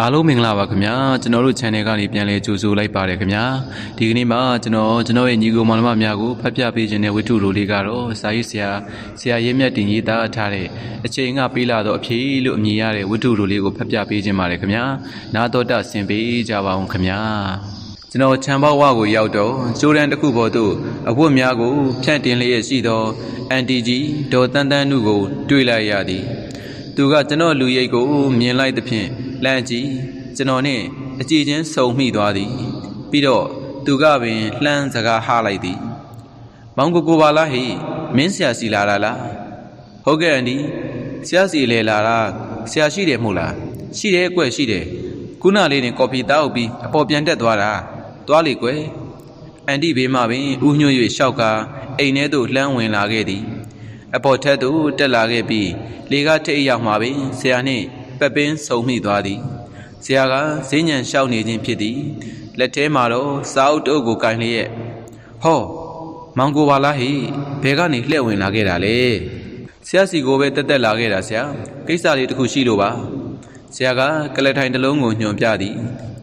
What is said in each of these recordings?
အားလုံးမင်္ဂလာပါခင်ဗျာကျွန်တော်တို့ channel ကနေပြန်လည်ကြိုဆိုလိုက်ပါတယ်ခင်ဗျာဒီကနေ့မှာကျွန်တော်ကျွန်တော်ရဲ့ညီကိုမောင်နှမများကိုဖတ်ပြပေးခြင်းတဲ့ဝတ္ထုလိုလေးကတော့စာရေးဆရာဆရာရဲမြတ်တင်ရေးသားထားတဲ့အချိန်ကပေးလာတော့အဖြေလို့အမည်ရတဲ့ဝတ္ထုလိုလေးကိုဖတ်ပြပေးခြင်းပါတယ်ခင်ဗျာနာတော်တာဆင်ပေးကြပါအောင်ခင်ဗျာကျွန်တော်ချမ်းဘောက်ဝကိုရောက်တော့ကျိုးတန်းတစ်ခုပေါ်သို့အဝတ်များကိုဖြန့်တင်လျက်ရှိသောအန်တီကြီးဒေါ်တန်းတန်းနုကို တွေ့လိုက်ရသည် သူကကျွန်တော်လူရိပ်ကိုမြင်လိုက်သဖြင့် လန့်ကြည့်ကျွန်တော်နဲ့အကြည့်ချင်းစုံမိသွားသည် ပြီးတော့သူကပင်လှမ်းစကားဟလိုက်သည်မောင်ကိုကိုပါလားဟိမင်းဆရာစီလာတာလားဟုတ်ကဲ့အန်ဒီဆရာစီလေလာတာဆရာရှိတယ်မို့လားရှိတယ်ကွရှိတယ်ခုနလေးနဲ့ကော်ဖီတောက်ပြီးအပေါ်ပြန်တက်သွားတာသွားလေကွယ်အန်ဒီဘေးမှပင်ဥညွှတ်၍ရှောက်ကအိမ်ထဲသို့လှမ်းဝင်လာခဲ့သည် အပေါ်ထက်သို့တက်လာခဲ့ပြီးလေကားထိတ်ရောက်မှာပင်ဆရာနှင့် ပက်ပင်းဆုံမိသွားသည်ဆရာကဈဉ္ဉံလျှောက်နေခြင်းဖြစ်သည်လက်ထဲမှာတော့စာအုပ်တုပ်ကိုကင်လျက်ဟောမောင်ကိုပါလားဟိဘယ်ကနေလှည့်ဝင်လာခဲ့တာလဲဆရာစီကိုပဲတက်တက်လာခဲ့တာဆရာကိစ္စလေးတစ်ခုရှိလို့ပါဆရာကကလထိုင်တစ်လုံးကိုညွှန်ပြသည်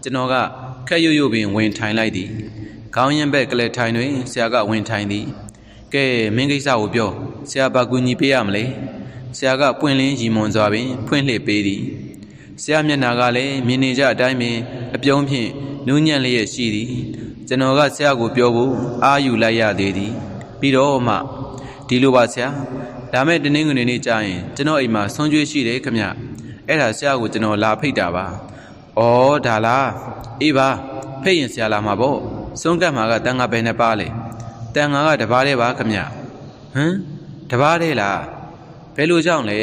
ကျွန်တော်ကခက်ရွရွပင်ဝင်ထိုင်လိုက်သည်ခေါင်းရင်ဘက်ကလထိုင်တွင်ဆရာကဝင်ထိုင်သည်ကဲမင်းကိစ္စကိုပြောဆရာဘာကူညီပေးရမလဲ ဆရာကပွင့်လင်းရီမွန်စွာပင် ဖွင့်လှစ်ပေးသည်ဆရာမျက်နာကလည်းမြင်နေကြအတိုင်းပင်အပြုံးဖြင့်နူးညံ့လျက်ရှိသည် ကျွန်တော်ကဆရာကိုပြောဖို့အာယူလိုက်ရသေးသည် ပြီးတော့မှဒီလိုပါဆရာဒါမဲ့တနင်္ဂနွေနေ့ကျရင်ကျွန်တော်အိမ်မှာဆွန်ကျွေးရှိတယ်ခမအဲ့ဒါဆရာကိုကျွန်တော်လာဖိတ်တာပါဩဒါလားအေးပါဖိတ်ရင်ဆရာလာမှာပေါ့စွန့်ကတ်မှာကတန်ငါပဲနဲ့ပါလေတန်ငါကတပားတည်းပါခမဟမ်တပားတည်းလား ဘယ်လိုကြောင့်လဲ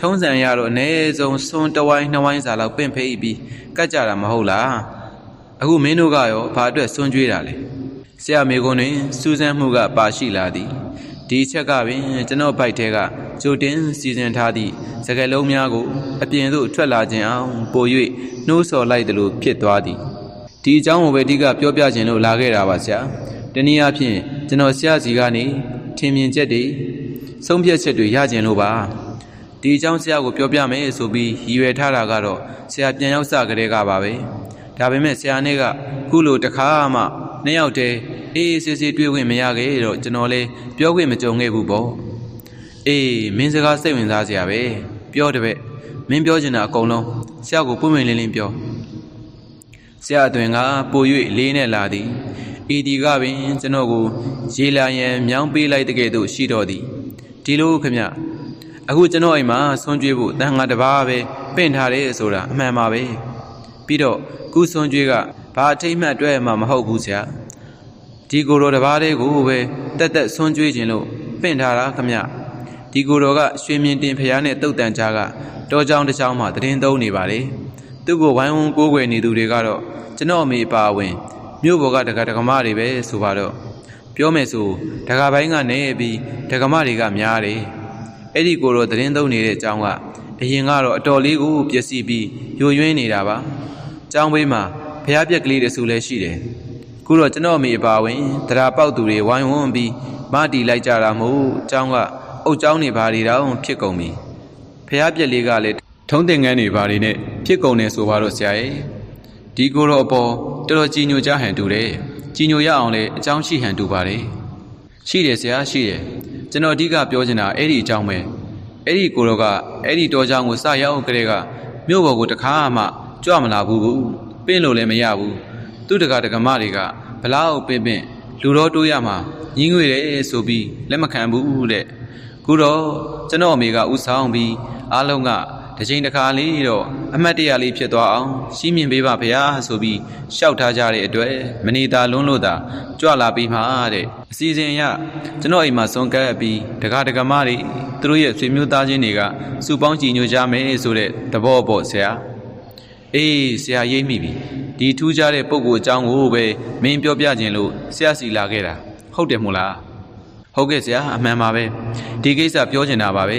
ထုံးစံရတော့အ ਨੇ ဆုံးစွန်းတဝိုင်းနှစ်ဝိုင်းစာလောက်ပင့်ဖိတ်ပြီးကတ်ကြတာမဟုတ်လားအခုမင်းတို့ကရောဘာအတွက်စွန်းကြွေးတာလဲဆရာမေကွန်းတွင်စူးစမ်းမှုကပါရှိလာသည်ဒီချက်ကပင်ကျွန်တော်ဘိုက်ထဲကကြိုတင်စီစဉ်ထားသည့်စကလုံးများကို အပြင်သို့ထွက်လာခြင်းအောင်ပို၍နှိုးဆော်လိုက်သလိုဖြစ်သွားသည်ဒီအကြောင်းကိုပဲအဓိကပြောပြခြင်းလို့လာခဲ့တာပါဆရာ။တနည်းအားဖြင့်ကျွန်တော်ဆရာစီကနေထင်မြင်ချက်တွေ ဆုံးဖြတ်ချက်တွေရခြင်းလို့ပါ။ဒီအကြောင်းဆရာကိုပြောပြမယ်ဆိုပြီးရည်ရွယ်ထားတာကတော့ဆရာပြန်ရောက်စကြတဲ့ကပါပဲ။ဒါပေမဲ့ဆရာနဲ့ကခုလိုတစ်ခါမှနှစ်ယောက်တည်းအေးအေးဆေးဆေးတွေ့ခွင့်မရခဲ့တော့ကျွန်တော်လည်းပြောခွင့်မကြုံခဲ့ဘူးပေါ့။အေးမင်းစကားစိတ်ဝင်စားစရာပဲ။ပြောတပည့်မင်းပြောချင်တာအကုန်လုံးဆရာကိုပွင့်ပွင့်လင်းလင်းပြောဆရာအတွင်ကပို၍လေးနဲ့လာသည်ဤဒီကပင်ကျွန်တော်ကို ရေလာရန်မြောင်းပေးလိုက်တဲ့ကဲ့သို့ရှိတော်သည် ဒီလိုခင်ဗျအခုကျွန်တော်အိမ်မှာဆွန်ကြွေးဖို့တန်ငါတပါးပဲပင့်ထားတယ်ဆိုတာအမှန်ပါပဲပြီးတော့ကုဆွန်ကြွေးကဘာအထိတ်မှတ်တွေ့မှမဟုတ်ဘူးဆရာဒီကိုတော်တပါးလေးကိုပဲတက်တက်ဆွန်ကြွေးခြင်းလို့ပင့်ထားတာခင်ဗျဒီကိုတော်ကရွှေမြင်တင်ဖျားနဲ့တုတ်တန်ချာကတောကြောင်တစ်ချောင်းမှာတရင်သုံးနေပါလေသူ့ကိုဝိုင်းဝန်းကိုးကွယ်နေသူတွေကတော့ကျွန်တော်အမေပါဝင်မြို့ပေါ်ကတက္ကະကမတွေပဲဆိုပါတော့ ပြောမယ်ဆိုဒကာပိုင်းကနေပြီးဒကမတွေကများတယ်အဲ့ဒီကိုတော့သတင်းသုံးနေတဲ့အကြောင်းကအရင်ကတော့အတော်လေးကိုပျက်စီးပြီးယိုယွင်းနေတာပါကျောင်းဘေးမှာဖျားပြက်ကလေးတဆူလည်းရှိတယ်ခုတော့ကျွန်တော်အမေပါဝင်တရားပေါက်သူတွေဝိုင်းဝန်းပြီးမတီလိုက်ကြတာမို့ကျောင်းကအုတ်ကျောင်းနေပါတွေတောင်ဖြစ်ကုန်ပြီဖျားပြက်လေးကလည်းထုံးတင်ငန်းတွေဘာတွေနဲ့ဖြစ်ကုန်နေဆိုပါတော့ဆရာရဲ့ဒီကိုတော့အပေါ်တော်တော်ကြီးညိုကြဟန်တူတယ် ကြီးညိုရအောင်လဲအကြောင်းရှိဟန်တူပါတယ်ရှိတယ်ဆရာရှိတယ်ကျွန်တော်အဓိကပြောချင်တာအဲ့ဒီအကြောင်းပဲအဲ့ဒီကိုတော့ကအဲ့ဒီတော်ကြောင်ကိုစရောက်ကြတဲ့ကမြို့ပေါ်ကိုတခါမှကြွမလာဘူးဘူးပင့်လို့လည်းမရဘူးသူတကတကမတွေကဘလောက်ပင့်ပင့်လူတော်တိုးရမှာညင်းငွေတယ်ဆိုပြီးလက်မခံဘူးတဲ့ခုတော့ကျွန်တော်အမေကဥဆောင်ပြီးအားလုံးက တစ်ချိန်တစ်ခါလေးတော့အမှတ်တရလေးဖြစ်သွားအောင်ရှင်းမြင်ပေးပါဗျာဆိုပြီးရှောက်ထားကြတဲ့အတွက်မနေတာလွန်းလို့သာကြွလာပြီးမှတဲ့အစီအစဉ်အရကျွန်တော်အိမ်မှာစွန်ကပ်ပြီးတကားတကမတွေသူတို့ရဲ့ဆွေမျိုးသားချင်းတွေကစုပေါင်းကြည်ညိုကြမယ်ဆိုတဲ့သဘောပေါ့ဆရာအေးဆရာရိပ်မိပြီဒီထူးခြားတဲ့ပုံကိုအကြောင်းကိုပဲမင်းပြောပြခြင်းလို့ဆရာစီလာခဲ့တာဟုတ်တယ်မို့လားဟုတ်ကဲ့ဆရာအမှန်ပါပဲဒီကိစ္စပြောချင်တာပါပဲ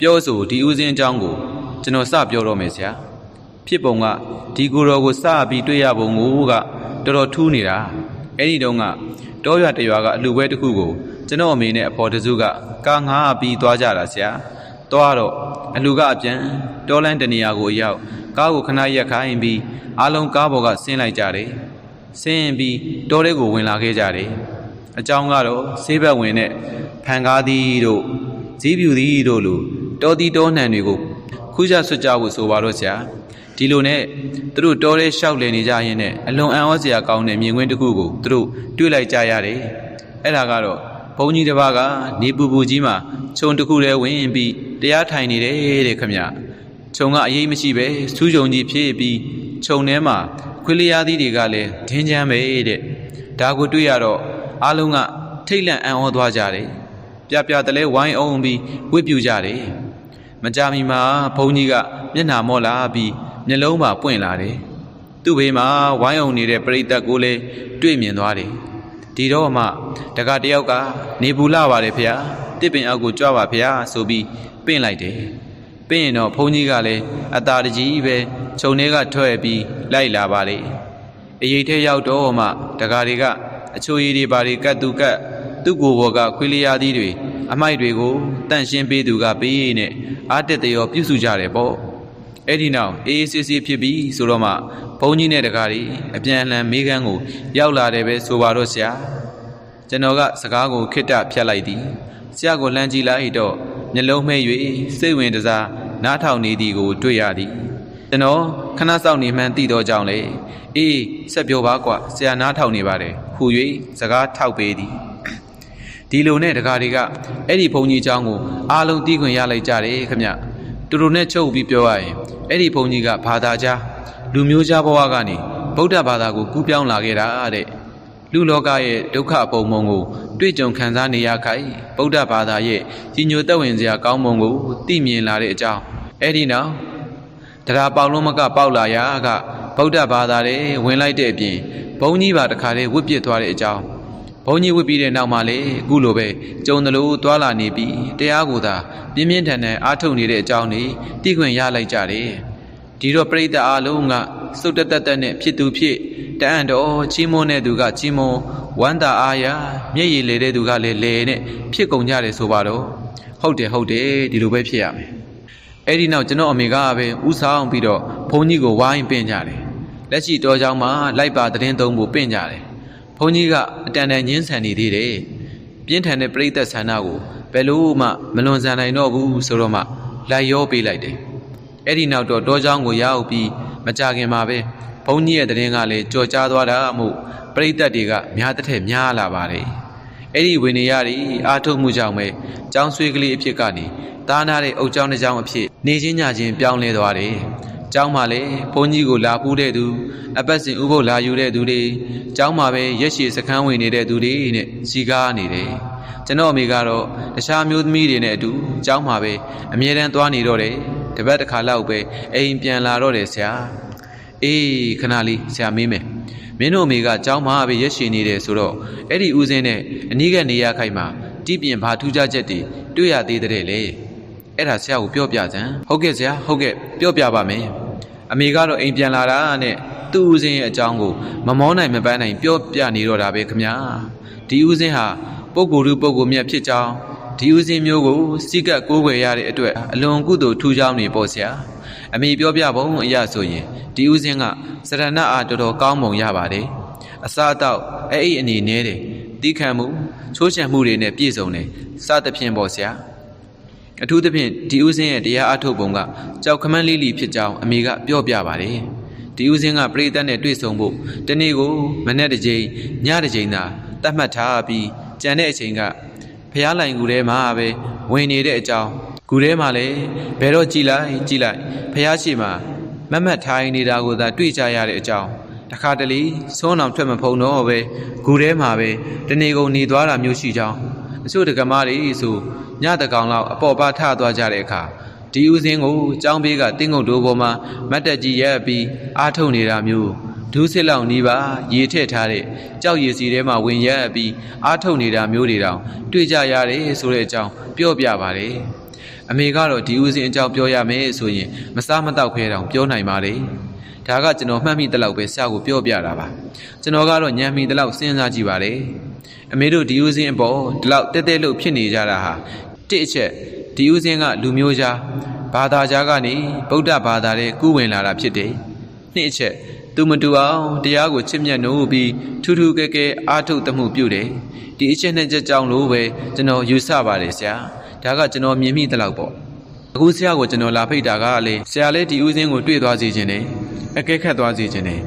ပြောဆိုဒီဦးစင်းအကြောင်းကို ကျွန်တော်စပြောတော့မယ်ဆရာဖြစ်ပုံကဒီကိုယ်တော်ကိုစပြီးတွေ့ရပုံကိုကတော်တော်ထူးနေတာအဲ့ဒီတုန်းကတောရွာတရွာကအလှပွဲတစ်ခုကိုကျွန်တော်အမေနဲ့အဖေါ်တစုကကားငားပြီးသွားကြတာဆရာသွားတော့အလှကအပြန်တောလန်းတနေရာကိုရောက်ကားကိုခဏရက်ခိုင်းပြီးအားလုံးကားပေါ်ကဆင်းလိုက်ကြတယ်ဆင်းရင်ပြီးတောထဲကိုဝင်လာခဲ့ကြတယ်အကြောင်းကတော့ဆေးဘက်ဝင်တဲ့ဖန်ကားသည်တို့ဇီးပြူသည်တို့လိုတောတီတောနှံတွေကို ခူးကြဆွတ်ကြဖို့ဆိုပါတော့ဆရာဒီလိုနဲ့သူတို့တောထဲရှောက်လည်နေကြရင်းနဲ့အလွန်အံ့ဩစရာကောင်းတဲ့မြင်ကွင်းတစ်ခုကိုသူတို့တွေ့လိုက်ကြရတယ်အဲ့ဒါကတော့ဘုန်းကြီးတစ်ပါးကနေပူပူကြီးမှာခြုံတစ်ခုထဲဝင်ပြီးတရားထိုင်နေတယ်တဲ့ခမခြုံကအရေးမရှိပဲစူးကြုံကြီးဖြစ်ပြီးခြုံထဲမှာခွေးလျားသီးတွေကလည်းဒင်းချမ်းပဲတဲ့ဒါကိုတွေ့ရတော့အားလုံးကထိတ်လန့်အံ့ဩသွားကြတယ်ပြပြတလဲဝိုင်းအောင်ပြီးဝစ်ပြူကြတယ် မကြမီမှာဘုန်းကြီးကမျက်နှာမော့လာပြီးမျက်လုံးမှာပွင့်လာတယ်သူ့ဘေးမှာဝိုင်းအောင်နေတဲ့ပရိသတ်ကိုလည်းတွေ့မြင်သွားတယ်ဒီတော့မှတကတယောက်ကနေပူလာပါတယ်ဖေ။တစ်ပင်အောက်ကိုကြွပါဖေ။ဆိုပြီးပင့်လိုက်တယ်။ပင့်ရင်တော့ဘုန်းကြီးကလည်းအตาတကြီးပဲခြုံထဲကထွက်ပြီးလိုက်လာပါလေ။အရေးထဲရောက်တော့မှတကာတွေက အချိုရည်တွေဘာတွေကတ်သူကတ် သူ့ကိုယ်ပေါ်ကခွေးလျားသီးတွေအမိုက်တွေကိုတန့်ရှင်းပေးသူကပေးနဲ့အားတက်တရောပြုစုကြတယ်ပေါ့။အဲ့ဒီနောက်အေးအေးဆေးဆေးဖြစ်ပြီးဆိုတော့မှဘုန်းကြီးနဲ့တကားတွေအပြန်အလှန်မေးခန်းကို ရောက်လာတယ်ပဲဆိုပါတော့ဆရာကျွန်တော်ကစကားကိုခိတ္တဖြတ်လိုက်သည်ဆရာကိုလှမ်းကြည့်လိုက်တော့မျက်လုံးမှဲ့၍စိတ်ဝင်တစားနားထောင်နေသည်ကို တွေ့ရသည်ကျွန်တော်ခဏစောင့်နေမှန်းသိတော့ကြောင်းလေအေးဆက်ပြောပါကွာဆရာနားထောင်နေပါတယ်ဟူ၍စကားထောက်ပေးသည် ဒီလိုနဲ့တခါတွေကအဲ့ဒီဘုံကြီးအကြောင်းကိုအားလုံးသိခွင့်ရလိုက်ကြတယ်ခမညသူတို့နဲ့ချုပ်ပြီးပြောရရင်အဲ့ဒီဘုံကြီးကဘာသာကြားလူမျိုးကြားဘဝကနေဗုဒ္ဓဘာသာကိုကူးပြောင်းလာခဲ့တာတဲ့လူလောကရဲ့ဒုက္ခပုံမုံကိုတွေ့ကြုံခံစားနေရခိုင်ဗုဒ္ဓဘာသာရဲ့ကြီးညိုသက်ဝင်စရာကောင်းမွန်ကိုသိမြင်လာတဲ့အကြောင်းအဲ့ဒီနောက်တရားပေါလုံးမကပေါက်လာရာကဗုဒ္ဓဘာသာတဲ့ဝင်လိုက်တဲ့အပြင်ဘုံကြီးပါတခါလေးဝတ်ပြစ်သွားတဲ့အကြောင်း ဘုန်းကြီးဝစ်ပြီးတဲ့နောက်မှာလေအခုလိုပဲကြုံတယ်လို့သွာလာနေပြီးတရားကိုသာပြင်းပြင်းထန်ထန်အားထုတ်နေတဲ့အကြောင်းนี่သိခွင့်ရလိုက်ကြတယ်ဒီတော့ပြိတ္တအားလုံးကစုတ်တက်တက်တက်နဲ့ဖြစ်သူဖြစ်တအံ့တော်ချီးမွမ်းတဲ့သူကချီးမွမ်းဝမ်းသာအားရမျက်ရည်လေတဲ့သူကလည်းလေနဲ့ဖြစ်ကုန်ကြတယ်ဆိုပါတော့ဟုတ်တယ်ဟုတ်တယ်ဒီလိုပဲဖြစ်ရမယ်အဲ့ဒီနောက်ကျွန်တော်အမေကပဲဥဆောင်ပြီးတော့ဘုန်းကြီးကိုဝိုင်းပင့်ကြတယ်လက်ရှိတော်ကြောင်မှာလိုက်ပါသတင်းသုံးဖို့ပင့်ကြတယ်ဘုန်းကြီးကအတန်တန်ညင်းဆန်နေသေးတယ်ပြင်းထန်တဲ့ပြိသက်ဆန္ဒကိုဘယ်လို့မှမလွန်ဆန်နိုင်တော့ဘူးဆိုတော့မှလိုက်ရောပေးလိုက်တယ်အဲ့ဒီနောက်တော့တောเจ้าကိုရောက်ပြီးမကြခင်မှာပဲဘုန်းကြီးရဲ့တရင်ကလည်းကြော်ကြားသွားတာမို့ပရိသတ်တွေကများတစ်ထက်များလာပါတယ်အဲ့ဒီဝိနည်းရည်အာထုတ်မှုကြောင့်ပဲကျောင်းဆွေးကလေးအဖြစ်ကနေတားနာတဲ့အုတ်ကျောင်းတစ်ကျောင်းအဖြစ်နေချင်းညချင်းပြောင်းလဲသွားတယ် ကျောင်းမှာလည်းဘုန်းကြီးကိုလာပူးတဲ့သူအပတ်စဉ်ဥပုပ်လာယူတဲ့သူတွေကျောင်းမှာပဲရက်ရှည်စခန်းဝင်နေတဲ့သူတွေနဲ့စီကားနေတယ်ကျွန်တော်အမေကတော့တခြားမျိုးသမီးတွေနဲ့အတူကျောင်းမှာပဲအမြဲတမ်းသွားနေတော့တယ်တပတ်တစ်ခါလောက်ပဲအိမ်ပြန်လာတော့တယ်ဆရာအေးခဏလေးဆရာမေးမယ်မင်းတို့အမေကကျောင်းမှာပဲရက်ရှည်နေတယ်ဆိုတော့အဲ့ဒီဦးစင်းနဲ့အနီးကနေရခိုင်မှာတီးပြင်ဘာထူးခြားချက်တွေတွေ့ရသေးတဲ့လေအဲ့ဒါဆရာကိုပြောပြစမ်းဟုတ်ကဲ့ဆရာဟုတ်ကဲ့ပြောပြပါမယ် အမေကတော့အိမ်ပြန်လာတာနဲ့သူ့ဦးစင်းရဲ့အကြောင်းကိုမမောနိုင်မပန်းနိုင်ပြောပြနေတော့တာပဲခမညာဒီဦးစင်းဟာပုဂ္ဂိုလ်လူပုဂ္ဂိုလ်မြတ်ဖြစ်ကြောင်းဒီဦးစင်းမျိုးကိုစိကပ်ကိုးကွယ်ရတဲ့အတွက်အလွန်ကုသိုလ်ထူးခြားနေပေါ့ဆရာအမေပြောပြပုံအရာဆိုရင်ဒီဦးစင်းကစရဏအားတော်တော်ကောင်းမွန်ရပါတယ်အစားအသောက်အဲ့အိအနေနဲ့တယ်တီးခံမှုချိုးချံမှုတွေနဲ့ပြည့်စုံတယ်စသဖြင့်ပေါ့ဆရာ အထူးသဖြင့်ဒီဦးစင်းရဲ့တရားအထုတ်ပုံကကြောက်ခမန်းလေးလီဖြစ်ကြောင်းအမေကပြောပြပါတယ်ဒီဦးစင်းကပရိသတ်နဲ့တွေ့ဆုံဖို့တနေ့ကိုမနေ့တစ်ကြိမ်ညတစ်ကြိမ်သာတတ်မှတ်ထားပြီးကြံတဲ့အချိန်ကဖျားလိုင်ကူထဲမှာပဲဝင်နေတဲ့အကြောင်းကူထဲမှာလည်းဘယ်တော့ကြည်လိုက်ကြည်လိုက်ဖျားရှိမှာမမတ်ထိုင်နေတာကိုသာတွေ့ကြရတဲ့အကြောင်းတခါတလေဆုံးအောင်ထွက်မဖုံတော့ပဲဂူထဲမှာပဲတနေကုန်နေသွားတာမျိုးရှိကြောင်းအချို့တက္ကမတွေဆို ညတကောင်လောက်အပေါ်ပါထသွားကြတဲ့အခါဒီဦးစင်းကိုចောင်းဘေးကတင်းငုတ်တိုးပေါ်မှာမတ်တက်ကြီးရက်ပြီးအားထုတ်နေတာမျိုးဒူးစစ်လောက်နီးပါရေထည့်ထားတဲ့ကြောက်ရည်စီထဲမှာဝင်ရက်ပြီးအားထုတ်နေတာမျိုးတွေတောင်တွေ့ကြရတယ်ဆိုတဲ့အကြောင်းပြောပြပါတယ်အမေကတော့ဒီဦးစင်းအကြောင်းပြောရမယ်ဆိုရင်မစားမတော့ခဲတောင်ပြောနိုင်ပါတယ်ဒါကကျွန်တော်မှတ်မိတဲ့လောက်ပဲဆရာကိုပြောပြတာပါကျွန်တော်ကတော့ညံမိတဲ့လောက်စဉ်းစားကြည့်ပါလေ အမေတို့ဒီဦးစင်းအပေါ်ဒီလောက်တက်တက်လို့ဖြစ်နေကြတာဟာတစ်အချက်ဒီဦးစင်းကလူမျိုးကြားဘာသာကြားကနေဗုဒ္ဓဘာသာရဲ့ကူးဝင်လာတာဖြစ်တယ်။နှစ်အချက်သူမတူအောင်တရားကိုချစ်မြတ်နိုးပြီးထူးထူးကဲကဲအားထုတ်သမှုပြုတယ်။ဒီအချက်နဲ့ချက်ကြောင့်လို့ပဲကျွန်တော်ယူဆပါတယ်ဆရာ။ဒါကကျွန်တော်မြင်မိတဲ့လောက်ပေါ့။အခုဆရာကိုကျွန်တော်လာဖိတ်တာကလေဆရာလည်းဒီဦးစင်းကိုတွေ့သွားစေခြင်းနဲ့အကဲခတ်သွားစေခြင်းနဲ့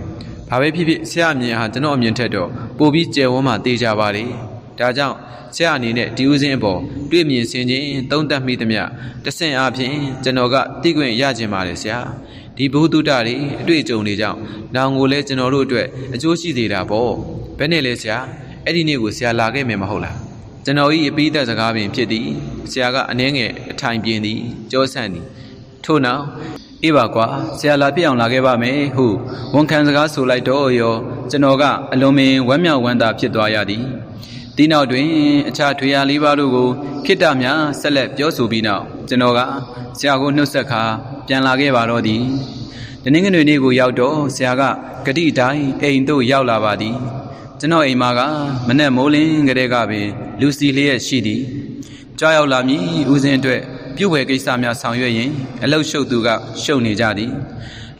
ဘာပဲဖြစ်ဖြစ်ဆရာအမြင်ဟာကျွန်တော်အမြင်ထက်တော့ပိုပြီးကျယ်ဝန်းမှတေးကြပါလေ။ဒါကြောင့်ဆရာအနေနဲ့ဒီဦးစင်းအပေါ်တွေ့မြင်စင်ခြင်းသုံးသပ်မိသမျှတဆင့်အားဖြင့်ကျွန်တော်ကသိခွင့်ရခြင်းပါတယ်ဆရာဒီဘုဒ္ဓတာတွေအတွေ့အကြုံတွေကြောင့်နောင်ကိုလည်းကျွန်တော်တို့အတွက်အကျိုးရှိသေးတာပေါ့ဘယ်နဲ့လဲဆရာအဲ့ဒီနေ့ကိုဆရာလာခဲ့မယ်မဟုတ်လားကျွန်တော်ဤအပိသက်စကားပင်ဖြစ်သည်ဆရာကအနှဲငယ်အထိုင်ပြင်းသည်ကြောဆန့်သည်ထို့နောက် အေးပါကွာဆရာလာပြည့်အောင်လာခဲ့ပါမယ်ဟုဝန်ခံစကားဆိုလိုက်တော့ရောကျွန်တော်ကအလွန်ပင်ဝမ်းမြောက်ဝမ်းသာဖြစ်သွားရသည်ဒီနောက်တွင် အခြားထွေရလေးပါးတို့ကိုခိတ္တများဆက်လက်ပြောဆိုပြီးနောက်ကျွန်တော်ကဆရာကိုနှုတ်ဆက်ခါပြန်လာခဲ့ပါတော့သည်တနင်္ဂနွေနေ့ကိုရောက်တော့ဆရာကဂတိတိုင်းအိမ်သို့ရောက်လာပါသည်ကျွန်တော်အိမ်မှာကမနဲ့မိုးလင်းကလေးကပင်လူစီလျက်ရှိသည်ကြောက်ရောက်လာမည်ဦးစင်းအတွက် ပြုတ်ဝဲကိစ္စများဆောင်ရွက်ရင်အလုတ်ရှုပ်သူကရှုပ်နေကြသည်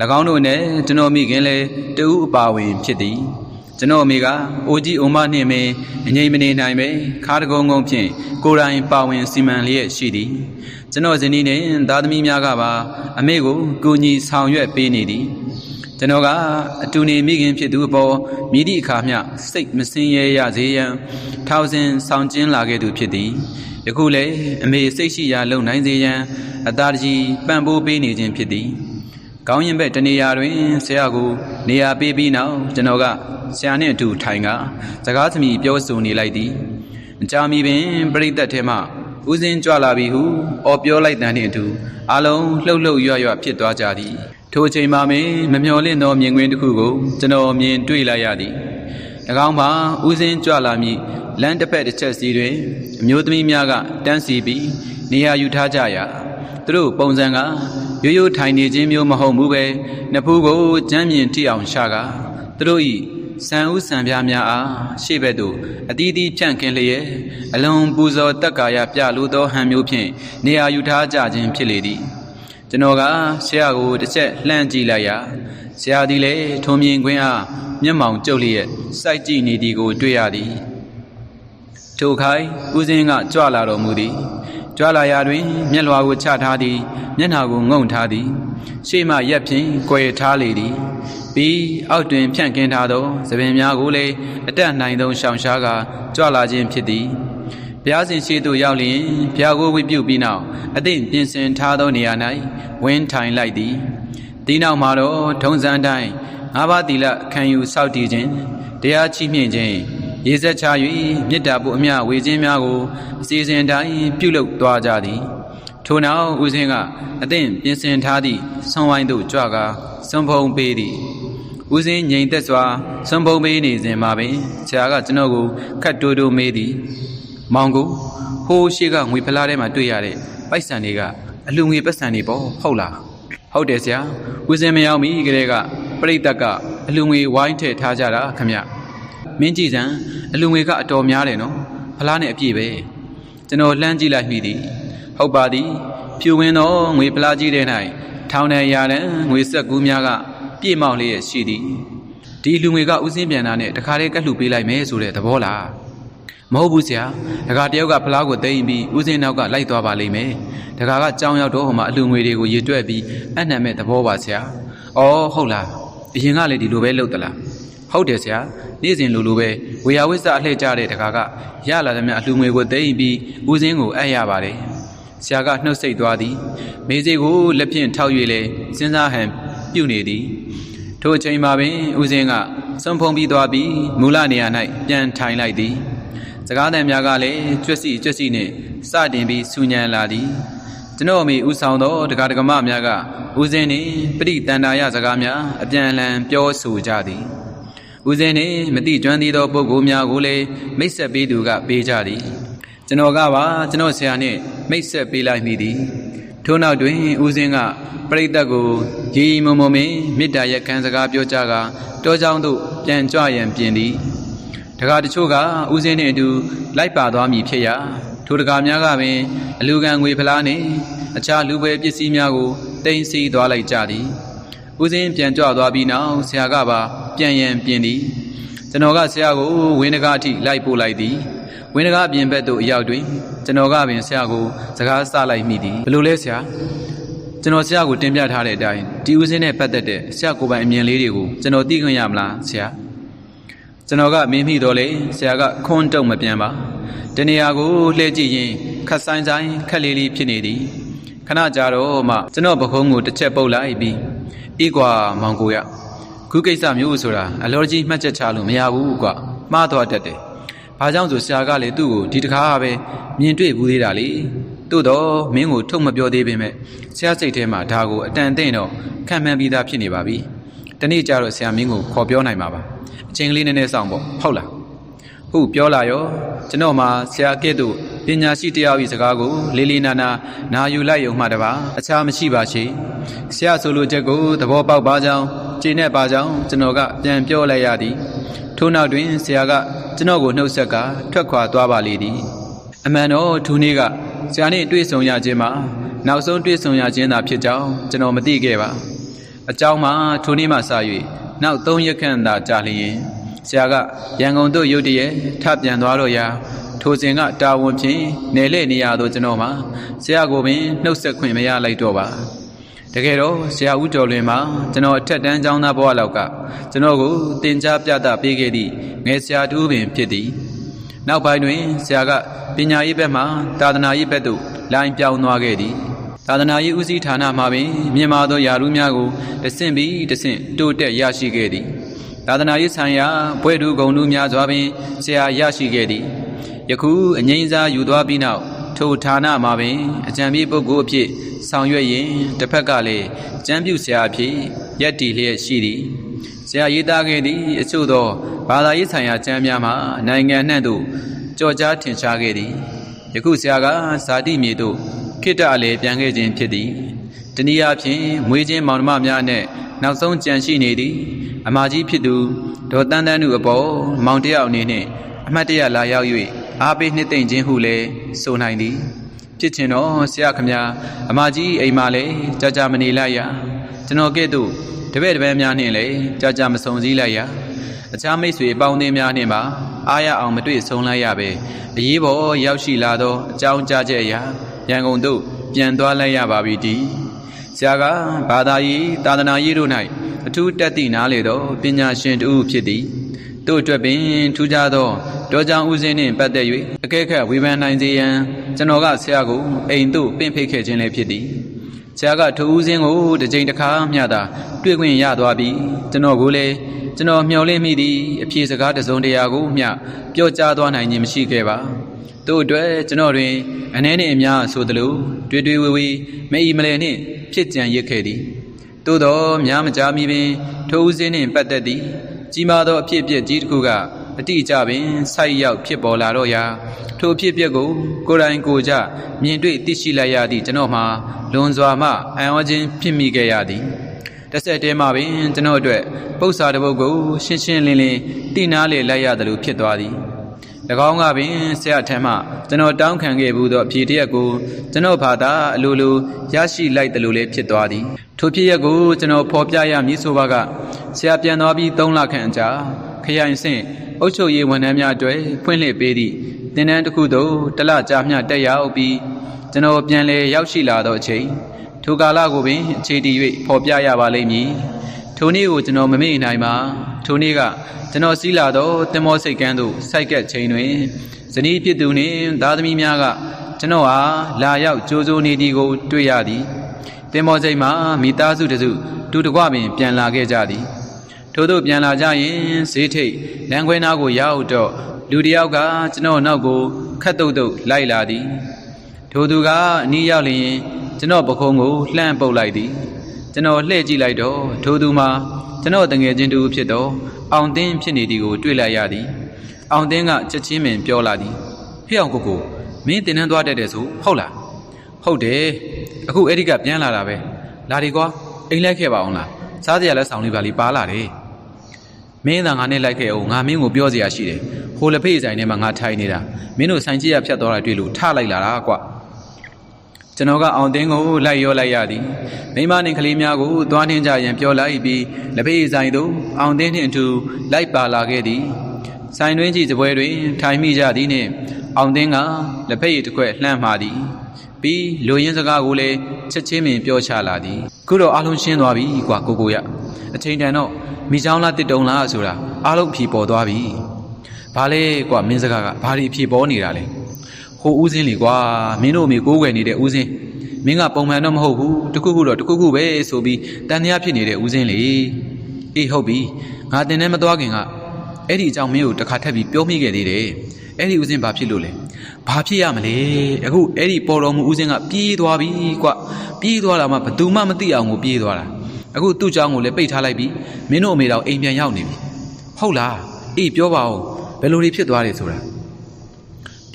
၎င်းတို့နဲ့ကျွန်တော်မိခင်လည်းတဦးအပါဝင်ဖြစ်သည်ကျွန်တော်အမေကအိုကြီးအိုမနှင့်မင်းအငိမ့်မနေနိုင်ပဲခါတကုန်းကုန်းဖြင့်ကိုယ်တိုင်ပါဝင်စီမံလျက်ရှိသည်ကျွန်တော်ဇနီးနဲ့သားသမီးများကပါအမေကိုကူညီဆောင်ရွက်ပေးနေသည် ကျွန်တော်ကအတူနေမိခင်ဖြစ်သူအပေါ်မိသည့်အခါမျှစိတ်မစင်းရဲရစေရန်ထောက်စဉ်ဆောင်ကျင်းလာခဲ့သူဖြစ်သည်ယခုလည်းအမေစိတ်ရှိရာလုံနိုင်စေရန်အသာတကြီးပံ့ပိုးပေးနေခြင်းဖြစ်သည်ကောင်းရင်ဘက်တနေရာတွင်ဆရာကိုနေရာပေးပြီးနောက်ကျွန်တော်ကဆရာနှင့်အတူထိုင်ကစကားသမီးပြောဆိုနေလိုက်သည်အကြမီပင်ပြိသက်ထဲမှဦးစင်းကြွလာပြီဟုအော်ပြောလိုက်တဲ့နှင့်အတူအလုံးလှုပ်လှုပ်ရွရွဖြစ်သွားကြသည် ထိုအချိန်မှမင်းမမျော်လင့်သောမြင်ကွင်းတစ်ခုကိုကျွန်တော်မြင်တွေ့လိုက်ရသည်၎င်းမှာဦးစင်းကြွလာမည်လမ်းတစ်ဖက်တစ်ချက်စီတွင်အမျိုးသမီးများကတန်းစီပြီးနေရာယူထားကြရာသူတို့ပုံစံကရိုးရိုးထိုင်နေခြင်းမျိုးမဟုတ်ဘူးပဲနှစ်ဖူးကိုကြမ်းမြင်ထိအောင်ရှာကသူတို့ဤစံဥစံပြားများအားရှေ့ဘက်သို့အတီးတီးဖြန့်ခင်းလျက်အလွန်ပူဇော်တက်ကာယပြလိုသောဟန်မျိုးဖြင့်နေရာယူထားကြခြင်းဖြစ်လေသည် ကျွန်တော်ကဆရာကိုတစ်ချက်လှမ်းကြည့်လိုက်ရာဆရာသည်လည်းထုံမြင်ခွင်းအားမျက်မှောင်ကျုပ်လျက်စိုက်ကြည့်နေသည်ကို တွေ့ရသည်ထိုခိုင်ဦးစင်းကကြွလာတော်မူသည်ကြွလာရာတွင် မျက်လွှာကိုချထားသည် မျက်နှာကိုငုံထားသည် ရှေ့မှရက်ဖြင့်ကြွယ်ထားလေသည်ပြီးအောက်တွင်ဖြန့်ကင်းထားသောသပင်များကိုလည်းအတက်နိုင်သောရှောင်ရှားကကြွလာခြင်းဖြစ်သည် ဘုရားရှင်ရှိသို့ရောက်လျင်ဘုရားကိုဝိပြုပြီးနောက်အသင့်ပြင်ဆင်ထားသောနေရာ၌ဝင်းထိုင်လိုက်သည်ဒီနောက်မှာတော့ထုံးစံတိုင်းငါးပါးသီလခံယူစောင့်တည်ခြင်းတရားချီးမြှင့်ခြင်းရေစက်ချ၍မေတ္တာပို့အမျှဝေခြင်းများကိုအစီအစဉ်တိုင်းပြုလုပ်သွားကြသည်ထို့နောက်ဦးစင်းကအသင့်ပြင်ဆင်ထားသည့်ဆွန်ဝိုင်းသို့ကြွကားစွန်ဖုံပေးသည်ဦးစင်းငြိမ်သက်စွာစွန်ဖုံပေးနေစဉ်မှာပင်ဆရာကကျွန်တော်ကိုခတ်တိုးတိုးမေးသည် မောင်ကိုဟိုးရှိကငွေဖလားထဲမှာတွေ့ရတဲ့ပိုက်ဆံတွေကအလူငွေပတ်ဆံတွေပေါ့ဟုတ်လားဟုတ်တယ်ဆရာဦးစင်းမရောက်မီကလေးကပြိတ္တကအလူငွေဝိုင်းထည့်ထားကြတာခမရမင်းကြည့်စမ်းအလူငွေကအတော်များတယ်နော်ဖလားနဲ့အပြည့်ပဲကျွန်တော်လှမ်းကြည့်လိုက်မိသည်ဟုတ်ပါသည်ဖြူဝင်းသောငွေဖလားကြီးတဲ့၌ထောင်ထဲရတဲ့ငွေဆက်ကူးများကပြည့်မောက်လျက်ရှိသည်ဒီလူငွေကဥစင်းပြန်တာနဲ့တခါတည်းကတ်လှူပေးလိုက်မယ်ဆိုတဲ့သဘောလား မဟုတ်ဘူးဆရာဒကာတယောက်ကဖလားကိုသိမ့်ပြီးဥစင်းနောက်ကလိုက်သွားပါလိမ့်မယ်ဒကာကကြောင်းရောက်တော့ဟိုမှာအလူငွေတွေကိုရေတွက်ပြီးအနှံ့မဲ့သဘောပါဆရာဩဟုတ်လားအရင်ကလည်းဒီလိုပဲလုပ်သလားဟုတ်တယ်ဆရာနေ့စဉ်လိုလိုပဲဝေယဝိစ္စအလှည့်ကြတဲ့တကာကရလာသမျှအလှငွေကိုသိမ့်ပြီးဦးစင်းကိုအပ်ရပါတယ်ဆရာကနှုတ်ဆက်သွားသည်မေးစေကိုလက်ဖြင့်ထောက်၍လေစဉ်းစားဟန်ပြုနေသည်ထိုအချိန်မှာပင်ဦးစင်းကစွန့်ဖုံပြီးသွားပြီးမူလနေရာ၌ပြန်ထိုင်လိုက်သည် စကားသံများကလည်းကျွတ်စီကျွတ်စီနှင့်စတင်ပြီးဆူညံလာသည်ကျွန်တော်အမိဦးဆောင်သောဒကာဒကမများကဦးစင်းနှင့်ပရိတန်တာယစကားများအပြန်အလှန်ပြောဆိုကြသည်ဦးစင်းနှင့်မတိကျွမ်းသေးသောပုဂ္ဂိုလ်များကိုလည်းမိတ်ဆက်ပေးသူကပေးကြသည်ကျွန်တော်ကပါကျွန်တော်ဆရာနှင့်မိတ်ဆက်ပေးလိုက်မိသည်ထို့နောက်တွင်ဦးစင်းကပရိသတ်ကိုရီရီမုံမုံမင်းမေတ္တာရခံစကားပြောကြကာတောကြောင့်သို့ပြန်ကြွရန်ပြင်သည် တကားတချို့ကဦးစင်းနှင့်အတူလိုက်ပါသွားမည်ဖြစ်ရာထိုတကားများကပင်အလူကံငွေဖလားနှင့်အခြားလူပဲပစ္စည်းများကိုတင်စီသွားလိုက်ကြသည်ဦးစင်းပြန်ကြွသွားပြီးနောက်ဆရာကပါပြန်ရန်ပြင်းသည်ကျွန်တော်ကဆရာကိုဝင်းတကားအထိလိုက်ပို့လိုက်သည်ဝင်းတကားပြင်ဘက်သို့အရောက်တွင်ကျွန်တော်ကပင်ဆရာကိုစကားဆလိုက်မိသည်ဘယ်လိုလဲဆရာကျွန်တော်ဆရာကိုတင်ပြထားတဲ့အတိုင်းဒီဦးစင်းနဲ့ပတ်သက်တဲ့ဆရာကိုယ်ပိုင်အမြင်လေးတွေကိုကျွန်တော်သိခွင့်ရမလားဆရာ ကျွန်တော်ကမင်းမိတော့လေဆရာကခွန်းတုံမပြန်ပါတနေရာကိုလှည့်ကြည့်ရင်ခက်ဆိုင်ဆိုင်ခက်လေးလေးဖြစ်နေသည်ခဏကြာတော့မှကျွန်တော်ပခုံးကိုတစ်ချက်ပုတ်လိုက်ပြီးဤကွာမောင်ကိုရခုကိစ္စမျိုးဆိုတာအလောကြီးမှတ်ချက်ချလို့မရဘူးကွာမှားသွားတတ်တယ်ဘာကြောင့်ဆိုဆရာကလေသူ့ကိုဒီတခါပဲမြင်တွေ့ဘူးသေးတာလေသို့တော့မင်းကိုထုတ်မပြောသေးပေမဲ့ဆရာစိတ်ထဲမှာဒါကိုအတန်အသင့်တော့ခံမှန်းပြီးသားဖြစ်နေပါပြီတနေ့ကျတော့ဆရာမင်းကိုခေါ်ပြောနိုင်မှာပါ အချိန်ကလေးနည်းနည်းစောင့်ပေါ့ဟုတ်လားဟုတ်ပြောလာရောကျွန်တော်မှာဆရာကဲ့သို့ပညာရှိတယောက်ဤစကားကို လေးလေးနာနာနာယူလိုက်ရုံမှတပါအခြားမရှိပါရှိဆရာဆိုလိုချက်ကိုသဘောပေါက်ပါကြောင်းကျေနပ်ပါကြောင်းကျွန်တော်ကပြန်ပြောလိုက်ရသည်ထို့နောက်တွင်ဆရာကကျွန်တော်ကိုနှုတ်ဆက်ကထွက်ခွာသွားပါလေသည်အမှန်တော့ထိုနေ့ကဆရာနှင့်တွေ့ဆုံရခြင်းမှာနောက်ဆုံးတွေ့ဆုံရခြင်းသာဖြစ်ကြောင်းကျွန်တော်မသိခဲ့ပါအကြောင်းမှာထိုနေ့မှစ၍ နောက်၃ရက်ခန့်သာကြာလျင်ဆရာကရန်ကုန်သို့ရုတ်တရက်ထပြန်သွားတော့ရာထိုစဉ်ကတာဝန်ဖြင့်နယ်လေနေရသောကျွန်တော်မှာဆရာကိုပင်နှုတ်ဆက်ခွင့်မရလိုက်တော့ပါတကယ်တော့ဆရာဦးကျော်လွင်မှာကျွန်တော်အထက်တန်းကျောင်းသားဘဝလောက်ကကျွန်တော်ကိုသင်ကြားပြသပေးခဲ့သည့်ငယ်ဆရာတူပင်ဖြစ်သည်နောက်ပိုင်းတွင်ဆရာကပညာရေးဘက်မှသာသနာရေးဘက်သို့လိုင်းပြောင်းသွားခဲ့သည် သာသနာရေးဦးစီးဌာနမှပင်မြင့်မာသောယာရုများကိုတဆင့်ပြီးတဆင့်တိုးတက်ရရှိခဲ့သည်သာသနာရေးဆိုင်ရာဘွဲ့ထူးဂုဏ်ထူးများစွာပင်ဆရာရရှိခဲ့သည်ယခုအငိမ့်စားယူသွားပြီးနောက်ထိုဌာနမှာပင်အကြံပေးပုဂ္ဂိုလ်အဖြစ်ဆောင်ရွက်ရင်တစ်ဖက်ကလည်းကျမ်းပြုဆရာအဖြစ်ရက်တည်လျက်ရှိသည်ဆရာရေးသားခဲ့သည့်အချို့သောဘာသာရေးဆိုင်ရာကျမ်းများမှာနိုင်ငံနှံ့သို့ကြော်ကြားထင်ရှားခဲ့သည်ယခုဆရာကဇာတိမြေသို့ ခိတ္တအလေပြန်ခဲ့ခြင်းဖြစ်သည်တနည်းအားဖြင့်မွေးခြင်းမောင်နှမများနဲ့နောက်ဆုံးကြံရှိနေသည် အမကြီးဖြစ်သူဒေါ်တန်းတန်းတို့အပေါ်မောင်တယောက်အနေနဲ့အမတ်တရလာရောက်၍အားပေးနှစ်သိမ့်ခြင်းဟုလည်းဆိုနိုင်သည်ဖြစ်ချင်တော့ဆရာခမညာအမကြီးအိမ်မှာလည်းကြာကြာမနေလိုက်ရကျွန်တော်ကဲ့သို့တပည့်တပန်းများနှင့်လည်းကြာကြာမဆုံစည်းလိုက်ရအခြားမိတ်ဆွေပေါင်းသင်းများနှင့်ပါအားရအောင်မတွေ့ဆုံလိုက်ရပဲအရေးပေါ်ရောက်ရှိလာသောအကြောင်းကြားချက်အရာ ရန်ကုန်သို့ပြန်သွားလိုက်ရပါပြီတည်းဆရာကဘာသာရေးသာသနာရေးတို့၌အထူးတက်သည့်နားလေသောပညာရှင်တူဖြစ်သည်တို့အတွက်ပင်ထူးခြားသောတောကြောင်ဦးစင်းနှင့်ပတ်သက်၍အကဲခတ်ဝေဖန်နိုင်စေရန်ကျွန်တော်ကဆရာကိုအိမ်သို့ပင့်ဖိတ်ခဲ့ခြင်းလည်းဖြစ်သည်ဆရာကထိုဦးစင်းကိုတစ်ကြိမ်တစ်ခါမျှသာတွေ့ခွင့်ရသွားပြီးကျွန်တော်ကိုလည်းကျွန်တော်မျှော်လင့်မိသည့်အဖြေစကားတစ်စုံတရာကိုမျှပြောကြားသွားနိုင်ခြင်းမရှိခဲ့ပါ တို့အတွက်ကျွန်တော်တွင်အနှဲနှင့်အများဆိုသလိုတွေ့တွေ့ဝေဝေမအီမလဲနှင့်ဖြစ်ကြံရစ်ခဲ့သည်သို့သောများမကြားမီပင်ထိုဦးစင်းနှင့်ပတ်သက်သည့်ကြီးမားသောအဖြစ်အပျက်ကြီးတစ်ခုကအတိအကျပင်ဆိုက်ရောက်ဖြစ်ပေါ်လာတော့ရာထိုအဖြစ်အပျက်ကိုကိုယ်တိုင်ကိုယ်ကြမြင်တွေ့သိရှိလိုက်ရသည့်ကျွန်တော်မှာလွန်စွာမှအံ့ဩခြင်းဖြစ်မိခဲ့ရသည်တစ်ဆက်တည်းမှာပင်ကျွန်တော်အတွက်ပု္ပ္ပာတစ်ပုဒ်ကိုရှင်းရှင်းလင်းလင်းသိနာလေလိုက်ရသလိုဖြစ်သွားသည်၎ င်းကပင်ဆရာထံမှကျွန်တော်တောင်းခံခဲ့ဘူးသောအဖြေတစ်ရက်ကိုကျွန်တော်ဘာသာအလိုလိုရရှိလိုက်တယ်လို့လည်းဖြစ်သွားသည်ထိုဖြစ်ရက်ကိုကျွန်တော်ဖော်ပြရမည်ဆိုပါကဆရာပြန်သွားပြီး3လခန့်အကြာခရိုင်ဆင့်အုပ်ချုပ်ရေးဝန်ထမ်းများအတွက်ဖွင့်လှစ်ပေးသည့်တင်နန်းတစ်ခုသို့တလကြာမျှတက်ရောက်ပြီးကျွန်တော်ပြန်လည်ရောက်ရှိလာသောအချိန်ထိုကာလကိုပင်အခြေတည်၍ဖော်ပြရပါလိမ့်မည်ထိုနေ့ကိုကျွန်တော်မမေ့နိုင်ပါထိုနေ့က ကျွန်တော်စီးလာသောတင်မောစိတ်ကန်းသို့စိုက်ကက်ချိန်တွင်ဇနီးဖြစ်သူနှင့်သားသမီးများကကျွန်တော်ဟာလာရောက်ကြိုးစိုးနေသည်ကိုတွေ့ရသည်တင်မောစိတ်မှာမိသားစုတစုတူတကွပင်ပြန်လာခဲ့ကြသည်ထို့သို့ပြန်လာကြရင်ဈေးထိတ်လမ်းခွဲနားကိုရောက်တော့လူတစ်ယောက်ကကျွန်တော်နောက်ကိုခတ်တုတ်တုတ်လိုက်လာသည်ထိုသူကအနီးရောက်လျင်ကျွန်တော်ပခုံးကိုလှမ်းပုတ်လိုက်သည် ကျွန်တော်လှည့်ကြည့်လိုက်တော့ထိုသူမှာကျွန်တော်တငယ်ချင်းတူဖြစ်တော့အောင်တင်းဖြစ်နေသည်ကိုတွေ့လိုက်ရသည် အောင်တင်းကချက်ချင်းပင်ပြောလာသည်ဖျောက်ကိုကိုမင်းတင်နှန်းသွားတတ်တယ်ဆိုဟုတ်လားဟုတ်တယ်အခုအဲ့ဒီကပြန်လာတာပဲလာဒီကွာအိမ်လိုက်ခဲ့ပါအောင်လားစားစရာလက်ဆောင်လေးပါလီပါလာတယ်မင်းသာငါနဲ့လိုက်ခဲ့အောင်ငါမင်းကိုပြောစရာရှိတယ်ဟိုလက်ဖေးဆိုင်ထဲမှာငါထိုင်နေတာမင်းတို့ဆိုင်ကြီးရဖြတ်သွားတာတွေ့လို့ထလိုက်လာတာကွ ကျွန်တော်ကအောင်တင်းကိုလိုက်ရောလိုက်ရသည်မိမနှင့်ကလေးများကိုသွားနှင်းကြရန်ပြောလိုက်ပြီးလက်ဖေးဆိုင်သို့အောင်တင်းနှင့်အတူလိုက်ပါလာခဲ့သည်ဆိုင်တွင်ကြည့်စပွဲတွင် ထိုင်မိကြသည်နှင့်အောင်တင်းကလက်ဖက်ရည်တစ်ခွက်လှမ်းမှာသည်ပြီးလူရင်းစကားကိုလည်းချက်ချင်းပင်ပြောချလာသည်ခုတော့အလုံးရှင်းသွားပြီကွာကိုကိုရအချိန်တန်တော့မိချောင်းလားတစ်တုံလားဆိုတာအလုံးဖြီပေါ်သွားပြီဘာလဲကွာမင်းစကားကဘာဒီဖြီပေါ်နေတာလဲ ဟိုဦးစင်းလေကွာမင်းတို့အမေကိုးကွယ်နေတဲ့ဦးစင်းမင်းကပုံမှန်တော့မဟုတ်ဘူးတခုခုတော့တခုခုပဲဆိုပြီးတန်တရားဖြစ်နေတဲ့ဦးစင်းလေအေးဟုတ်ပြီငါတင်နဲ့မသွားခင်ကအဲ့ဒီအကြောင်းမင်းကိုတစ်ခါထပ်ပြီးပြောမိခဲ့သေးတယ်အဲ့ဒီဦးစင်းဘာဖြစ်လို့လဲဘာဖြစ်ရမလဲအခုအဲ့ဒီပေါ်တော်မူဦးစင်းကပြေးသွားပြီကွပြေးသွားတာမှဘယ်သူမှမသိအောင်ကိုပြေးသွားတာအခုသူ့เจ้าကိုလည်းပိတ်ထားလိုက်ပြီမင်းတို့အမေတော်အိမ်ပြန်ရောက်နေပြီဟုတ်လားအေးပြောပါဦးဘယ်လိုတွေဖြစ်သွားတယ်ဆိုတာ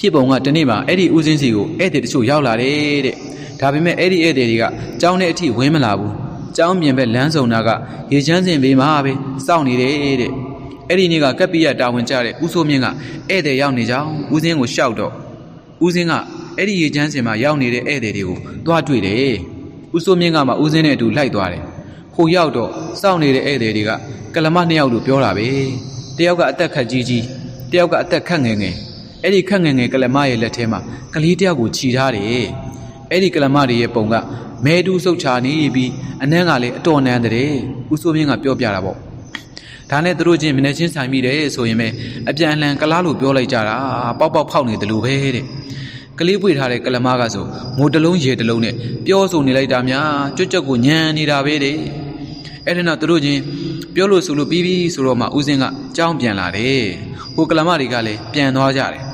ဖြစ်ပုံကတနေ့မှအဲ့ဒီဦးစင်းစီကိုဧည့်သည်တချို့ရောက်လာတယ်တဲ့ဒါပေမဲ့အဲ့ဒီဧည့်သည်တွေကကြောင်းတဲ့အထိဝင်းမလာဘူးကြောင်းပြင်ဘက်လမ်းစုံနာကရေချမ်းစင်ဘေးမှာပဲစောင့်နေတယ်တဲ့အဲ့ဒီနေ့ကကပ်ပိယတာဝန်ကျတဲ့ဦးစိုးမြင့်ကဧည့်သည်ရောက်နေကြောင်းဦးစင်းကိုရှောက်တော့ဦးစင်းကအဲ့ဒီရေချမ်းစင်မှာရောက်နေတဲ့ဧည့်သည်တွေကိုသွားတွေ့တယ်ဦးစိုးမြင့်ကမှဦးစင်းနဲ့အတူလိုက်သွားတယ်ဟိုရောက်တော့စောင့်နေတဲ့ဧည့်သည်တွေကကလမနှစ်ယောက်လို့ပြောတာပဲတယောက်ကအသက်ခတ်ကြီးကြီးတယောက်ကအသက်ခတ်ငယ်ငယ် အဲ့ဒီခက်ငယ်ငယ်ကလမရဲ့လက်ထဲမှာကလေးတယောက်ကိုခြိထားတယ်။အဲ့ဒီကလမတွေရဲ့ပုံကမဲတူးဆုပ်ချနေပြီးအနှမ်းကလည်းအတော်နန်းတဲ့။ဦးစိုးမြင့်ကပြောပြတာပေါ့။ဒါနဲ့သူတို့ချင်းမနေချင်းဆိုင်မိတယ်ဆိုရင်ပဲအပြန်အလှန်ကလားလို့ပြောလိုက်ကြတာပေါက်ပေါက်ဖောက်နေတယ်လို့ပဲတဲ့။ကလေးပွေထားတဲ့ကလမကဆိုငိုတလုံးရေတလုံးနဲ့ပြောဆိုနေလိုက်တာများကြွတ်ကြွတ်ကိုညံနေတာပဲတဲ့။အဲ့ဒီနောက်သူတို့ချင်းပြောလို့ဆိုလို့ပြီးပြီဆိုတော့မှဦးစင်းကကြောင်းပြန်လာတယ်။ဟိုကလမတွေကလည်းပြန်သွားကြတယ်။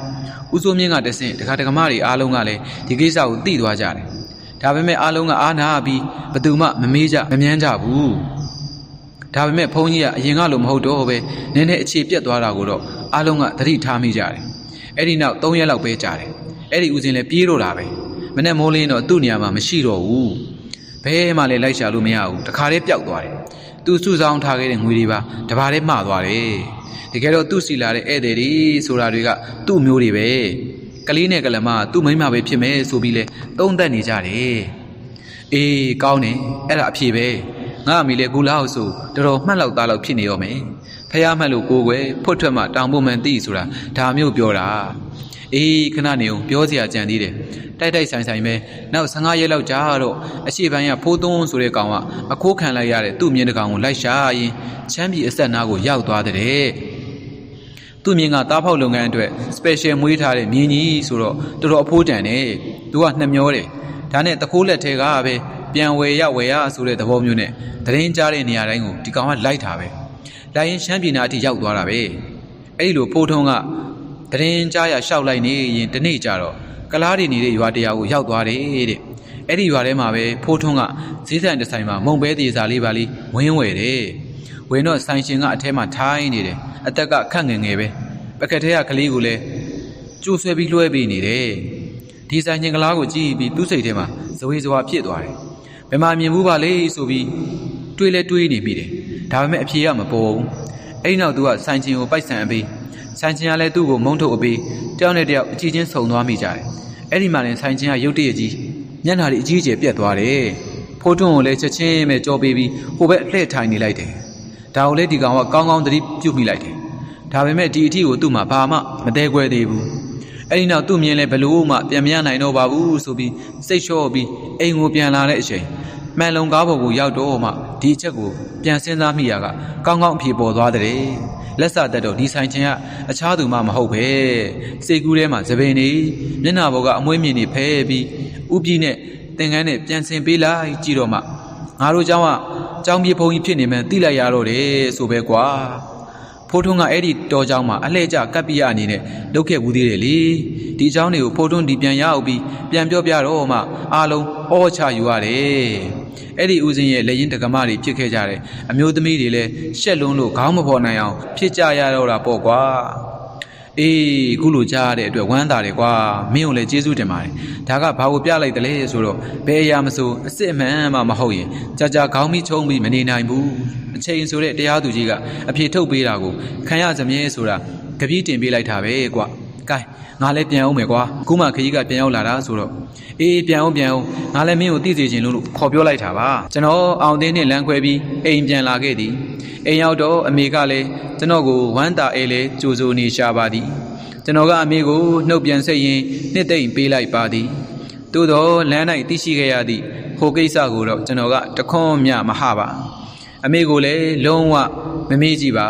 ဦးစိုးမြင့်ကတဆင့်တခါတကမတွေအားလုံးကလည်းဒီကိစ္စကိုသိသွားကြတယ်။ဒါပေမဲ့အားလုံးကအားနာပြီးဘယ်သူမှမမေးကြမမြန်းကြဘူး။ဒါပေမဲ့ဘုန်းကြီးကအရင်ကလိုမဟုတ်တော့ပဲနည်းနည်းအခြေပြတ်သွားတာကိုတော့အားလုံးကသတိထားမိကြတယ်။အဲ့ဒီနောက်၃ရက်လောက်ပဲကြာတယ်။အဲ့ဒီဦးစင်းလည်းပြေးတော့တာပဲ။မနဲ့မိုးလင်းတော့သူ့နေရာမှာမရှိတော့ဘူး။ ဘဲမှလည်းလိုက်ရှာလို့မရဘူး။တခါလေးပျောက်သွားတယ်။သူစုဆောင်းထားခဲ့တဲ့ငွေတွေပါတဘာလေးမှားသွားတယ်။တကယ်တော့သူ့စီလာတဲ့ဧည့်သည်တွေဆိုတာတွေကသူ့မျိုးတွေပဲ။ကလေးနဲ့ကလမကသူ့မိန်းမပဲဖြစ်မယ်ဆိုပြီးလဲသုံးသက်နေကြတယ်။အေးကောင်းတယ်အဲ့ဒါအဖြေပဲ။ငါအမိလေကူလာအောင်ဆိုတော်တော်မှတ်လောက်သားလောက်ဖြစ်နေရောမယ်။ဖះမှတ်လို့ကိုယ်ွယ်ဖွတ်ထွက်မှတောင်ပုံမှန်သိဆိုတာဒါမျိုးပြောတာ။ အေးခဏနေအောင်ပြောစရာကြံသေးတယ်။တိုက်တိုက်ဆိုင်ဆိုင်ပဲနောက်15ရက်လောက်ကြာတော့အရှိပိုင်းကဖိုးသွန်းဆိုတဲ့ကောင်ကအခိုးခံလိုက်ရတဲ့သူ့မြင်းတကောင်ကိုလိုက်ရှာရင်ချမ်းပြည်အဆက်နားကိုရောက်သွားတဲ့။သူ့မြင်းကတားဖောက်လုပ်ငန်းအတွက် special မွေးထားတဲ့မြင်းကြီးဆိုတော့တော်တော်အဖိုးတန်တယ်။သူကနှမျောတယ်။ဒါနဲ့တကိုးလက်ထဲကပဲပြန်ဝယ်ရဝယ်ရဆိုတဲ့သဘောမျိုးနဲ့တရင်ကြားတဲ့နေရာတိုင်းကိုဒီကောင်ကလိုက်တာပဲ။လိုက်ရင်ရှမ်းပြည်နယ်အထိရောက်သွားတာပဲ။အဲ့ဒီလိုဖိုးထုံးက တရင်ကြားရရှောက်လိုက်နေရင်ဒီနေ့ကျတော့ကလားတွေနေတဲ့ရွာတရားကိုရောက်သွားတယ်တဲ့။အဲ့ဒီရွာထဲမှာပဲဖိုးထုံးကဈေးဆိုင်တစ်ဆိုင်မှာမုံပဲသေးစားလေးပါလေးဝင်းဝယ်တယ်။ဝင်တော့ဆိုင်ရှင်ကအထဲမှာထိုင်းနေတယ်။အသက်ကခန့်ငယ်ငယ်ပဲ။ပကက်ထဲကကလေးကိုလည်းကျိုးဆွဲပြီးလွှဲပေးနေတယ်။ဒီဆိုင်ရှင်ကလားကိုကြည့်ပြီးသူ့စိတ်ထဲမှာဇဝေဇဝါဖြစ်သွားတယ်။ဘယ်မှာမြင်ဘူးပါလဲဆိုပြီးတွေးလဲတွေးနေမိတယ်။ဒါပေမဲ့အဖြေကမပေါ်ဘူး။အဲ့နောက်သူကဆိုင်ရှင်ကိုပိုက်ဆံအပေး ဆိုင်ချင်းကလည်းသူ့ကိုမုန်းထုတ်အပေးတယောက်နဲ့တယောက်အကြည့်ချင်းဆုံသွားမိကြတယ်။အဲ့ဒီမှာလည်းဆိုင်ချင်းကရုတ်တရက်ကြီးမျက်နှာတွေအကြီးအကျယ်ပြတ်သွားတယ်။ဖိုးထွန်းကိုလည်းချက်ချင်းပဲကြောပေးပြီးဟိုဘက်လှည့်ထိုင်နေလိုက်တယ်။ဒါကိုလည်းဒီကောင်ကကောင်းကောင်းသတိပြုမိလိုက်တယ်။ဒါပေမဲ့ဒီအထီကိုသူ့မှာဘာမှမသေးခွဲသေးဘူး။အဲ့ဒီနောက်သူ့မြင်လဲဘလို့မှပြန်မရနိုင်တော့ပါဘူးဆိုပြီးစိတ်လျှော့ပြီးအိမ်ကိုပြန်လာတဲ့အချိန်မှန်လုံကားပေါ်ကိုရောက်တော့မှဒီအချက်ကိုပြန်စဉ်းစားမိရကကောင်းကောင်းအဖြေပေါ်သွားတဲ့ လက်စတက်တော့ဒီဆိုင်ချင်းကအခြားသူမှမဟုတ်ပဲစေကူးထဲမှာသပင်နေမျက်နှာပေါ်ကအမွှေးမြင်နေဖဲပြီးဥပြည်နဲ့သင်္ကန်းနဲ့ပြန်ဆင်ပေးလိုက်ကြည့်တော့မှငါတို့เจ้าကเจ้าမြေဖုံကြီးဖြစ်နေမှန်းသိလိုက်ရတော့တယ်ဆိုပဲကွာဖိုးထွန်းကအဲ့ဒီတော်เจ้าမှာအလှဲ့ကျကပ်ပြရအနေနဲ့လုတ်ခဲ့ဘူးသေးတယ်လေဒီเจ้าတွေကိုဖိုးထွန်းဒီပြန်ရအောင်ပြီးပြန်ပြောပြတော့မှအားလုံးအောချယူရတယ် အဲ့ဒီဦးစင်းရဲ့လက်ရင်တက္ကမတွေဖြစ်ခဲ့ကြတယ်အမျိုးသမီးတွေလည်းရှက်လွန်းလို့ခေါင်းမဖော်နိုင်အောင်ဖြစ်ကြရတော့တာပေါ့ကွာအေးခုလိုကြားရတဲ့အတွက်ဝမ်းသာတယ်ကွာမင်းကိုလည်းကျေးဇူးတင်ပါတယ်ဒါကဘာကိုပြလိုက်တယ်လဲဆိုတော့ဘယ်အရာမဆိုအစ်စ်အမှန်မှမဟုတ်ရင်ကြာကြာခေါင်းမိချုံပြီးမနေနိုင်ဘူးအချိန်ဆိုတဲ့တရားသူကြီးကအဖြေထုတ်ပေးတာကိုခံရစမြဲဆိုတာကြပြည့်တင်ပေးလိုက်တာပဲကွာ ကဲငါလည်းပြန်အောင်မယ်ကွာအခုမှခကြီးကပြန်ရောက်လာတာဆိုတော့အေးပြန်အောင်ပြန်အောင်ငါလည်းမင်းကိုသိစေချင်လို့လို့ခေါ်ပြောလိုက်တာပါကျွန်တော်အောင်တင်းနဲ့လမ်းခွဲပြီးအိမ်ပြန်လာခဲ့သည်အိမ်ရောက်တော့အမေကလည်းကျွန်တော်ကိုဝမ်းတာအေးလေကြိုဆိုနေရှာပါသည်ကျွန်တော်ကအမေကိုနှုတ်ပြန်ဆက်ရင်နှစ်သိမ့်ပေးလိုက်ပါသည်သို့တော့လမ်း၌သိရှိခဲ့ရသည့်ဟိုကိစ္စကိုတော့ကျွန်တော်ကတခွန်းမြမဟပါအမေကိုလည်းလုံးဝမမေ့ကြည့်ပါ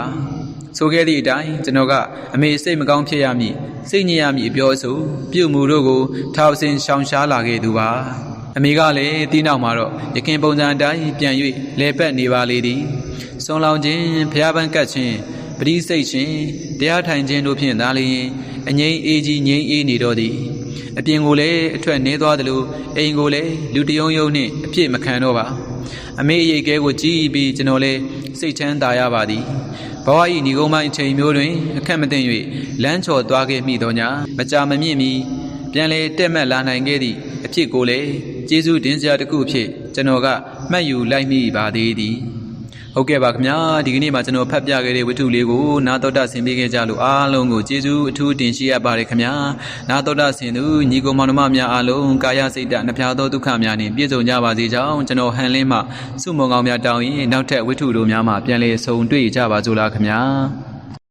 ဆိုခဲ့သည့်အတိုင်းကျွန်တော်ကအမေစိတ်မကောင်းဖြစ်ရမည်စိတ်ညစ်ရမည်အပြောအဆိုပြုမှုတို့ကိုထောက်ဆင်ရှောင်ရှားလာခဲ့သူပါအမေကလည်းတီးနောက်မှာတော့ရခင်ပုံစံအတိုင်းပြန်၍လဲပတ်နေပါလေသည်ဆွန်လောင်ခြင်းဖျားပန်းကတ်ခြင်းပရိစိတ်ခြင်းတရားထိုင်ခြင်းတို့ဖြင့်သာလျှင်အငိမ့်အေးကြီးငိမ့်အေးနေတော့သည်အပြင်ကိုလည်းအထွက်နေသွားသလိုအိမ်ကိုလည်းလူတယုံယုံနှင့်အပြစ်မခံတော့ပါအမေအရေးကဲကိုကြည်ပြီးကျွန်တော်လည်းစိတ်ချမ်းသာရပါသည် ဘဝ၏ညီကုန်းပိုင်းအချိန်မျိုးတွင်အခက်မသိ၍လမ်းချော်သွားခဲ့မိသောညမကြာမမြင့်မီပြန်လေတက်မှတ်လာနိုင်ခဲ့သည့်အဖြစ်ကိုလည်းကျေးဇူးတင်စရာတစ်ခုအဖြစ်ကျွန်တော်ကမှတ်ယူလိုက်မိပါသေးသည် ဟုတ်ကဲ့ပါခင်ဗျာဒီကနေ့မှာကျွန်တော်ဖတ်ပြခဲ့တဲ့ဝတ္ထုလေးကိုနာတော်တာဆင်ပေးခဲ့ကြလို့အားလုံးကိုကျေးဇူးအထူးတင်ရှိရပါတယ်ခင်ဗျာနာတော်တာဆင်သူညီကောင်မောင်နှမများအားလုံးကာယစိတ်ဓာတ်နှဖျားသောဒုက္ခများနှင့်ပြည့်စုံကြပါစေကြောင်းကျွန်တော်ဟန်လင်းမှစုမုံကောင်းများတောင်းရင်နောက်ထပ်ဝတ္ထုတို့များမှာပြန်လည်ဆုံတွေ့ကြပါစို့လားခင်ဗျာ